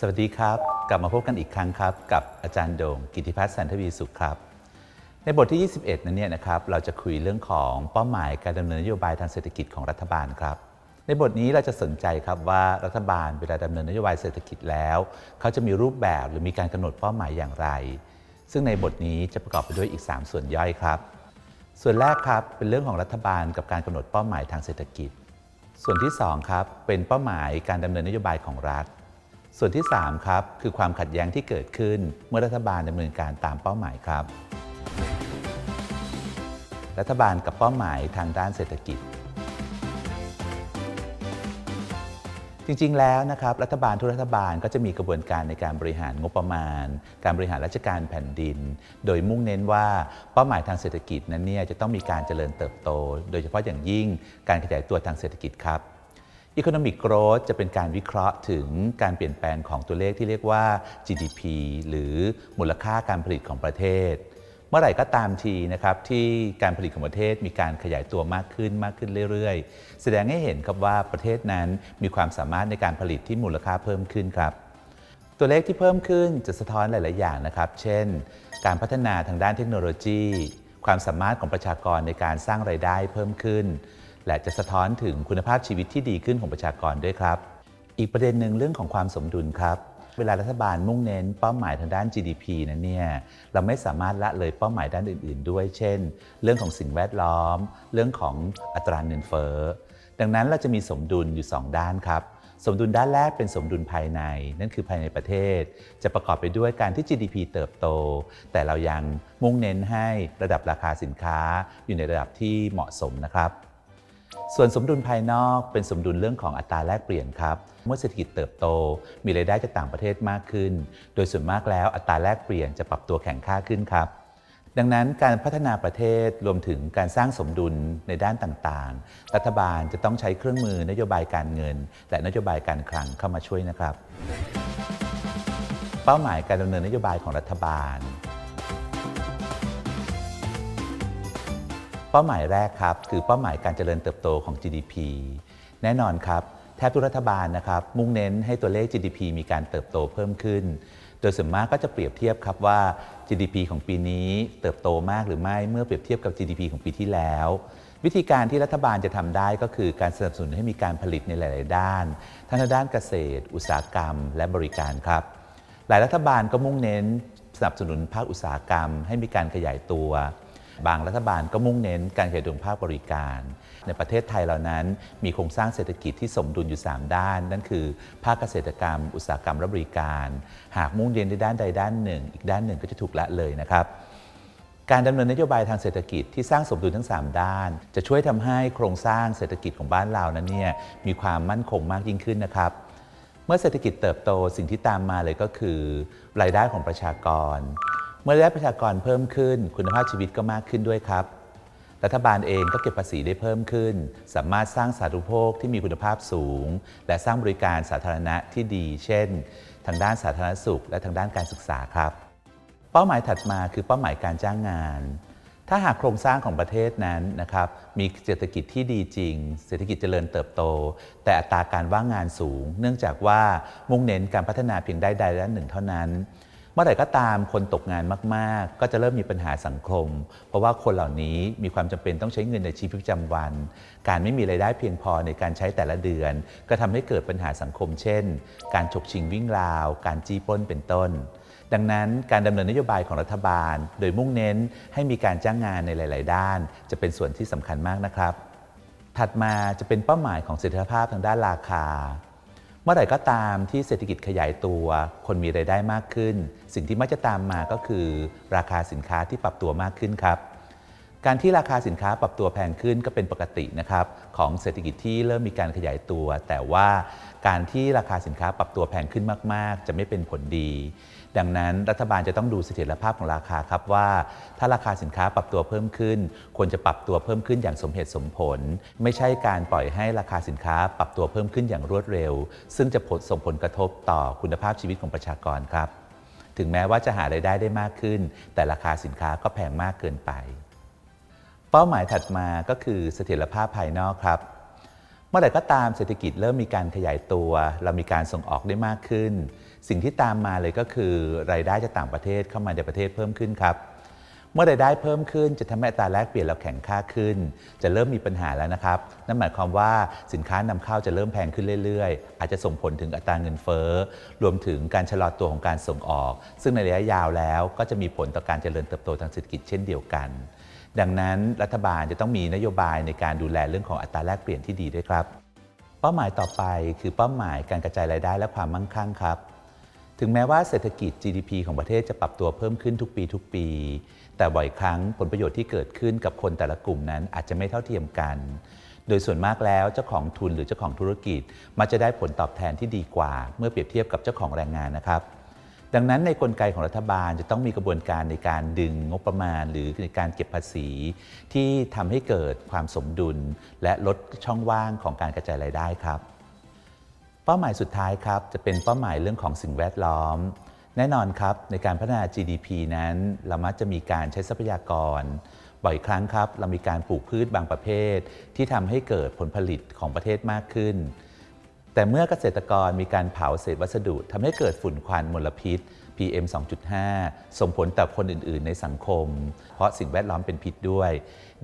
สวัสดีครับ กลับมาพบกันอีกครั้งครับ กับอาจารย์โด่งกิติพัฒน์สันทวีสุขครับ ในบทที่ 21 นั้นเนี่ยนะครับเราจะคุยเรื่องของเป้าหมายการดำเนินนโยบายทางเศรษฐกิจของรัฐบาลครับ ในบทนี้เราจะสนใจครับว่ารัฐบาลเวลาดำเนินนโยบายเศรษฐกิจแล้ว เขาจะมีรูปแบบหรือมีการกำหนดเป้าหมายอย่างไร ซึ่งในบทนี้จะประกอบไปด้วยอีก 3 ส่วนย่อยครับ ส่วนแรกครับเป็นเรื่องของรัฐบาลกับการกำหนดเป้าหมายทางเศรษฐกิจ ส่วนที่2ครับเป็นเป้าหมายการดำเนินนโยบายของรัฐ ส่วนที่ 3 ครับ คือความขัดแย้งที่เกิดขึ้น เมื่อรัฐบาลดำเนินการตามเป้าหมายครับ รัฐบาลกับเป้าหมายทางด้านเศรษฐกิจ จริงๆ แล้วนะครับ รัฐบาลทุกรัฐบาลก็จะมีกระบวนการในการบริหารงบประมาณ การบริหารราชการแผ่นดิน โดยมุ่งเน้นว่าเป้าหมายทางเศรษฐกิจนั้นเนี่ยจะต้องมีการเจริญเติบโต โดยเฉพาะอย่างยิ่งการขยายตัวทางเศรษฐกิจครับ Economic Growth จะเป็นการวิเคราะห์ถึงการเปลี่ยนแปลงของตัวเลขที่เรียกว่า GDP หรือมูลค่าการผลิตของประเทศ เมื่อไหร่ก็ตามทีนะครับที่การผลิตของประเทศมีการขยายตัวมากขึ้นมากขึ้นเรื่อยๆ แสดงให้เห็นครับว่าประเทศนั้นมีความสามารถในการผลิตที่มูลค่าเพิ่มขึ้นครับ ตัวเลขที่เพิ่มขึ้นจะสะท้อนหลาย ๆ อย่างนะครับ เช่น การพัฒนาทางด้านเทคโนโลยี ความสามารถของประชากรในการสร้างไรายได้เพิ่มขึ้น และจะสะท้อนถึงคุณภาพชีวิตที่ดีขึ้นของประชากรด้วยครับ อีกประเด็นหนึ่งเรื่องของความสมดุลครับ เวลารัฐบาลมุ่งเน้นเป้าหมายทางด้าน GDP นั้นเนี่ยเราไม่สามารถละเลยเป้าหมายด้านอื่น ๆ ด้วย เช่น เรื่องของสิ่งแวดล้อม เรื่องของอัตราเงินเฟ้อดังนั้นเราจะมีสมดุลอยู่ 2 ด้านครับสมดุลด้านแรกเป็นสมดุลภายใน นั่นคือภายในประเทศ จะประกอบไปด้วยการที่ GDP เติบโต แต่เรายังมุ่งเน้นให้ระดับราคาสินค้าอยู่ในระดับที่เหมาะสมนะครับ ส่วนสมดุลภายนอกเป็นสมดุลเรื่องของอัตราแลกเปลี่ยนครับ เมื่อเศรษฐกิจเติบโต มีรายได้จากต่างประเทศมากขึ้น โดยส่วนมากแล้วอัตราแลกเปลี่ยนจะปรับตัวแข็งค่าขึ้นครับ ดังนั้นการพัฒนาประเทศรวมถึงการสร้างสมดุลในด้านต่างๆ รัฐบาลจะต้องใช้เครื่องมือนโยบายการเงิน และนโยบายการคลังเข้ามาช่วยนะครับ เป้าหมายการดำเนินนโยบายของรัฐบาล ป้าหมายแรกครับ คือเป้าหมายการเจริญเติบโตของ GDP แน่นอนครับ แทบทุกรัฐบาลนะครับ มุ่งเน้นให้ตัวเลข GDP มีการเติบโตเพิ่มขึ้น โดยส่วนมากก็จะเปรียบเทียบครับว่า GDP ของปีนี้เติบโตมากหรือไม่เมื่อเปรียบเทียบกับ GDP ของปีที่แล้ว วิธีการที่รัฐบาลจะทำได้ก็คือการสนับสนุนให้มีการผลิตในหลาย ๆ ด้าน ทั้งในด้านเกษตร อุตสาหกรรม และบริการครับ หลายรัฐบาลก็มุ่งเน้นสนับสนุนภาคอุตสาหกรรม ให้มีการขยายตัว บางรัฐบาลก็มุ่งเน้นการขยายตัวภาคบริการ ในประเทศไทยเหล่านั้น มีโครงสร้างเศรษฐกิจที่สมดุลอยู่ 3 ด้าน นั่นคือ ภาคเกษตรกรรม อุตสาหกรรมและบริการ หากมุ่งเน้นในด้านใดด้านหนึ่ง อีกด้านหนึ่งก็จะถูกละเลยนะครับการดำเนินนโยบายทางเศรษฐกิจที่สร้างสมดุลทั้ง 3 ด้าน จะช่วยทำให้โครงสร้างเศรษฐกิจของบ้านเรานั้นเนี่ยมีความมั่นคงมากยิ่งขึ้นนะครับ เมื่อเศรษฐกิจเติบโตสิ่งที่ตามมาเลยก็คือ รายได้ของประชากร เมื่อได้ประชากรเพิ่มขึ้น คุณภาพชีวิตก็มากขึ้นด้วยครับ รัฐบาลเองก็เก็บภาษีได้เพิ่มขึ้น สามารถสร้างสาธารณูปโภคที่มีคุณภาพสูง และสร้างบริการสาธารณะที่ดี เช่น ทางด้านสาธารณสุข และทางด้านการศึกษาครับ เป้าหมายถัดมาคือเป้าหมายการจ้างงานถ้าหากโครงสร้างของประเทศนั้นนะครับมีเศรษฐกิจที่ดีจริง เศรษฐกิจเจริญเติบโต แต่อัตราการว่างงานสูง เนื่องจากว่ามุ่งเน้นการพัฒนาเพียงได้ใดด้านหนึ่งเท่านั้น เมื่อไหร่ก็ตามคนตกงานมาก ๆ ก็จะเริ่มมีปัญหาสังคม เพราะว่าคนเหล่านี้มีความจำเป็นต้องใช้เงินในชีวิตประจำวัน การไม่มีรายได้เพียงพอในการใช้แต่ละเดือน ก็ทำให้เกิดปัญหาสังคม เช่น การฉกชิงวิ่งราว การจี้ปล้นเป็นต้นดังนั้นการดำเนินนโยบายของรัฐบาล โดยมุ่งเน้นให้มีการจ้างงานในหลาย ๆ ด้าน จะเป็นส่วนที่สำคัญมากนะครับ ถัดมาจะเป็นเป้าหมายของเสถียรภาพทางด้านราคา เมื่อไหร่ก็ตามที่เศรษฐกิจขยายตัว คนมีรายได้มากขึ้น สิ่งที่มักจะตามมาก็คือ ราคาสินค้าที่ปรับตัวมากขึ้นครับ การที่ราคาสินค้าปรับตัวแพงขึ้นก็เป็นปกตินะครับของเศรษฐกิจที่เริ่มมีการขยายตัว แต่ว่าการที่ราคาสินค้าปรับตัวแพงขึ้นมาก ๆ จะไม่เป็นผลดี ดังนั้นรัฐบาลจะต้องดูเสถียรภาพของราคาครับว่า ถ้าราคาสินค้าปรับตัวเพิ่มขึ้น ควรจะปรับตัวเพิ่มขึ้นอย่างสมเหตุสมผล ไม่ใช่การปล่อยให้ราคาสินค้าปรับตัวเพิ่มขึ้นอย่างรวดเร็ว ซึ่งจะผลส่งผลกระทบต่อคุณภาพชีวิตของประชากรครับ ถึงแม้ว่าจะหารายได้ได้มากขึ้น แต่ราคาสินค้าก็แพงมากเกินไป เป้าหมายถัดมาก็คือเสถียรภาพภายนอกครับ มื่อไหร่ก็ตามเศรษฐกิจเริ่มมีการขยายตัว เรามีการส่งออกได้มากขึ้น สิ่งที่ตามมาเลยก็คือ รายได้จากต่างประเทศเข้ามาในประเทศเพิ่มขึ้นครับเมื่อรายได้เพิ่มขึ้นจะทำให้อัตราแลกเปลี่ยนเราแข็งค่าขึ้น จะเริ่มมีปัญหาแล้วนะครับนั่นหมายความว่าสินค้านำเข้าจะเริ่มแพงขึ้นเรื่อยๆ อาจจะส่งผลถึงอัตราเงินเฟ้อรวมถึงการชะลอตัวของการส่งออก ซึ่งในระยะยาวแล้วก็จะมีผลต่อการเจริญเติบโตทางเศรษฐกิจเช่นเดียวกัน ดังนั้นรัฐบาลจะต้องมีนโยบายในการดูแลเรื่องของอัตราแลกเปลี่ยนที่ดีด้วยครับ เป้าหมายต่อไปคือเป้าหมายการกระจายรายได้และความมั่งคั่งครับ ถึงแม้ว่าเศรษฐกิจ GDP ของประเทศจะปรับตัวเพิ่มขึ้นทุกปีทุกปี แต่บ่อยครั้งผลประโยชน์ที่เกิดขึ้นกับคนแต่ละกลุ่มนั้นอาจจะไม่เท่าเทียมกัน โดยส่วนมากแล้วเจ้าของทุนหรือเจ้าของธุรกิจมักจะได้ผลตอบแทนที่ดีกว่า เมื่อเปรียบเทียบกับเจ้าของแรงงานนะครับ ดังนั้นในกลไกของรัฐบาลจะต้องมีกระบวนการในการดึงงบประมาณ หรือในการเก็บภาษี ที่ทำให้เกิดความสมดุล และลดช่องว่างของการกระจายรายได้ครับ เป้าหมายสุดท้ายครับจะเป็นเป้าหมายเรื่องของสิ่งแวดล้อม แน่นอนครับในการพัฒนา GDP นั้น เรามักจะมีการใช้ทรัพยากร บ่อยครั้งครับ เรามีการปลูกพืชบางประเภท ที่ทำให้เกิดผลผลิตของประเทศมากขึ้น แต่เมื่อเกษตรกรมีการเผาเศษวัสดุทำให้เกิดฝุ่นควันมลพิษ PM 2.5 ส่งผลต่อคนอื่น ๆ ในสังคม เพราะสิ่งแวดล้อมเป็นพิษด้วย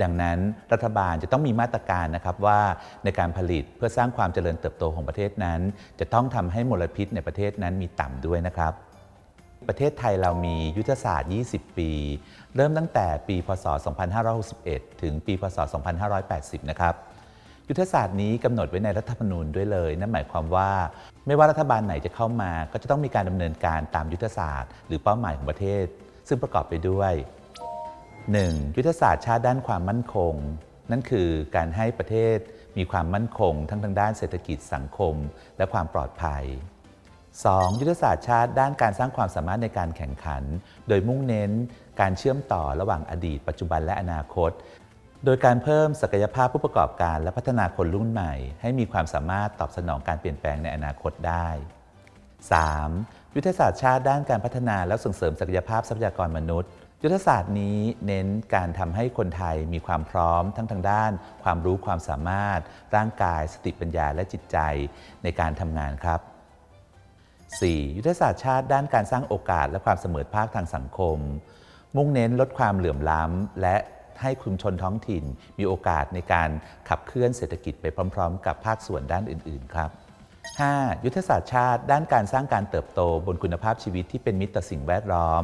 ดังนั้นรัฐบาลจะต้องมีมาตรการนะครับว่าในการผลิตเพื่อสร้างความเจริญเติบโตของประเทศนั้น จะต้องทำให้มลพิษในประเทศนั้นมีต่ำด้วยนะครับประเทศไทยเรามียุทธศาสตร์ 20 ปี เริ่มตั้งแต่ปี พศ 2561 ถึงปี พศ 2580 นะครับ ยุทธศาสตร์นี้กำหนดไว้ในรัฐธรรมนูญด้วยเลย นั่นหมายความว่า ไม่ว่ารัฐบาลไหนจะเข้ามา ก็จะต้องมีการดำเนินการตามยุทธศาสตร์ หรือเป้าหมายของประเทศ ซึ่งประกอบไปด้วย 1. ยุทธศาสตร์ชาติด้านความมั่นคง นั่นคือการให้ประเทศมีความมั่นคง ทั้งทางด้านเศรษฐกิจสังคม และความปลอดภัย 2. ยุทธศาสตร์ชาติด้านการสร้างความสามารถในการแข่งขัน โดยมุ่งเน้นการเชื่อมต่อระหว่างอดีต ปัจจุบันและอนาคต โดยการเพิ่มศักยภาพผู้ประกอบการ และพัฒนาคนรุ่นใหม่ ให้มีความสามารถตอบสนองการเปลี่ยนแปลงในอนาคตได้ 3. ยุทธศาสตร์ชาติด้านการพัฒนาและส่งเสริมศักยภาพทรัพยากรมนุษย์ ยุทธศาสตร์นี้เน้นการทำให้คนไทยมีความพร้อม ทั้งทางด้าน ความรู้ความสามารถ ร่างกาย สติปัญญาและจิตใจในการทำงานครับ 4. ยุทธศาสตร์ชาติด้านการสร้างโอกาสและความเสมอภาคทางสังคม มุ่งเน้นลดความเหลื่อมล้ำและ ให้ชุมชนท้องถิ่น มีโอกาสในการขับเคลื่อนเศรษฐกิจไปพร้อม ๆ กับภาคส่วนด้านอื่น ๆ ครับ 5. ยุทธศาสตร์ชาติ ด้านการสร้างการเติบโตบนคุณภาพชีวิตที่เป็นมิตรต่อสิ่งแวดล้อม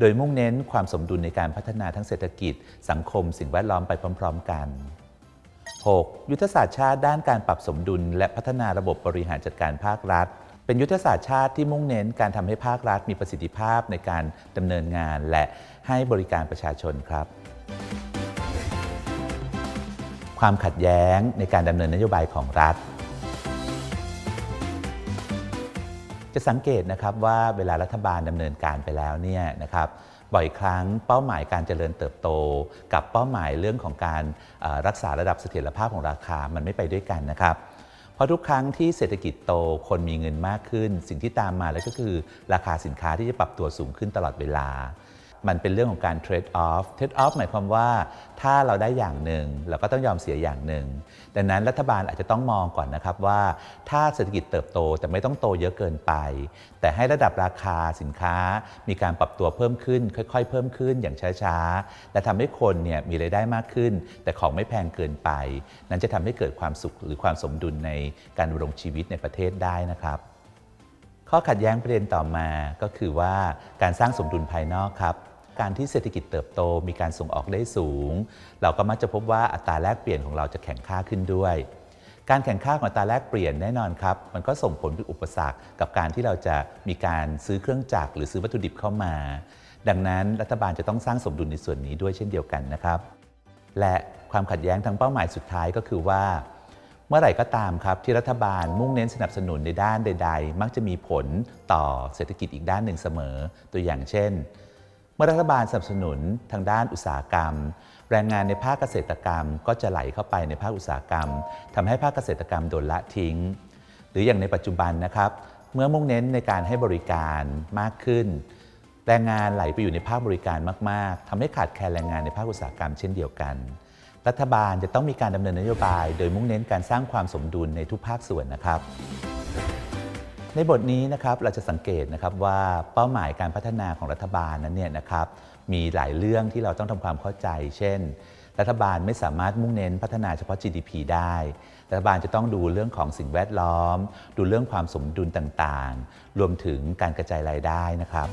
โดยมุ่งเน้นความสมดุลในการพัฒนาทั้งเศรษฐกิจ สังคม สิ่งแวดล้อมไปพร้อม ๆ กัน 6. ยุทธศาสตร์ชาติด้านการปรับสมดุล และพัฒนาระบบบริหารจัดการภาครัฐ เป็นยุทธศาสตร์ชาติที่มุ่งเน้นการทำให้ภาครัฐมีประสิทธิภาพในการดำเนินงาน และให้บริการประชาชนครับ ความขัดแย้งในการดำเนินนโยบายของรัฐ จะสังเกตนะครับว่าเวลารัฐบาลดำเนินการไปแล้วเนี่ยนะครับบ่อยครั้งเป้าหมายการเจริญเติบโต กับเป้าหมายเรื่องของการรักษาระดับเสถียรภาพของราคามันไม่ไปด้วยกันนะครับเพราะทุกครั้งที่เศรษฐกิจโตคนมีเงินมากขึ้น สิ่งที่ตามมาแล้วก็คือ ราคาสินค้าที่จะปรับตัวสูงขึ้นตลอดเวลา มันเป็นเรื่องของการ trade off trade off หมายความว่าถ้าเราได้อย่างหนึ่งเราก็ต้องยอมเสียอย่างหนึ่งดังนั้นรัฐบาลอาจจะต้องมองก่อนนะครับว่าถ้าเศรษฐกิจเติบโตแต่ไม่ต้องโตเยอะเกินไป แต่ให้ระดับราคาสินค้า มีการปรับตัวเพิ่มขึ้น ค่อย ๆ เพิ่มขึ้นอย่างช้าๆและทำให้คนเนี่ยมีรายได้มากขึ้น แต่ของไม่แพงเกินไป นั้นจะทำให้เกิดความสุขหรือความสมดุลในการดำรงชีวิตในประเทศได้นะครับข้อขัดแย้งประเด็นต่อมาก็คือว่าการสร้างสมดุลภายนอกครับ การที่เศรษฐกิจเติบโต มีการส่งออกได้สูง เราก็มักจะพบว่าอัตราแลกเปลี่ยนของเราจะแข่งค่าขึ้นด้วย การแข่งค่าของอัตราแลกเปลี่ยนแน่นอนครับ มันก็ส่งผลเป็นอุปสรรคกับการที่เราจะมีการซื้อเครื่องจักรหรือซื้อวัตถุดิบเข้ามา ดังนั้นรัฐบาลจะต้องสร้างสมดุลในส่วนนี้ด้วยเช่นเดียวกันนะครับ และความขัดแย้งทางเป้าหมายสุดท้ายก็คือว่าเมื่อไหร่ก็ตามครับที่รัฐบาลมุ่งเน้นสนับสนุนในด้านใด ๆ มักจะมีผลต่อเศรษฐกิจอีกด้านหนึ่งเสมอ ตัวอย่างเช่น เมื่อรัฐบาลสนับสนุนทางด้านอุตสาหกรรม แรงงานในภาคเกษตรกรรม ก็จะไหลเข้าไปในภาคอุตสาหกรรมทำให้ภาคเกษตรกรรมโดนละทิ้ง หรืออย่างในปัจจุบันนะครับ เมื่อมุ่งเน้นในการให้บริการมากขึ้น แรงงานไหลไปอยู่ในภาคบริการมาก ๆทำให้ขาดแคลนแรงงานในภาคอุตสาหกรรมเช่นเดียวกัน รัฐบาลจะต้องมีการดำเนินนโยบาย โดยมุ่งเน้นการสร้างความสมดุลในทุกภาคส่วนนะครับ ในบทนี้นะครับเราจะสังเกตนะครับว่าเป้าหมายการพัฒนาของรัฐบาลนั้นเนี่ยนะครับมีหลายเรื่องที่เราต้องทำความเข้าใจ เช่น รัฐบาลไม่สามารถมุ่งเน้นพัฒนาเฉพาะ GDP ได้ รัฐบาลจะต้องดูเรื่องของสิ่งแวดล้อม ดูเรื่องความสมดุลต่างๆ รวมถึงการกระจายรายได้นะครับ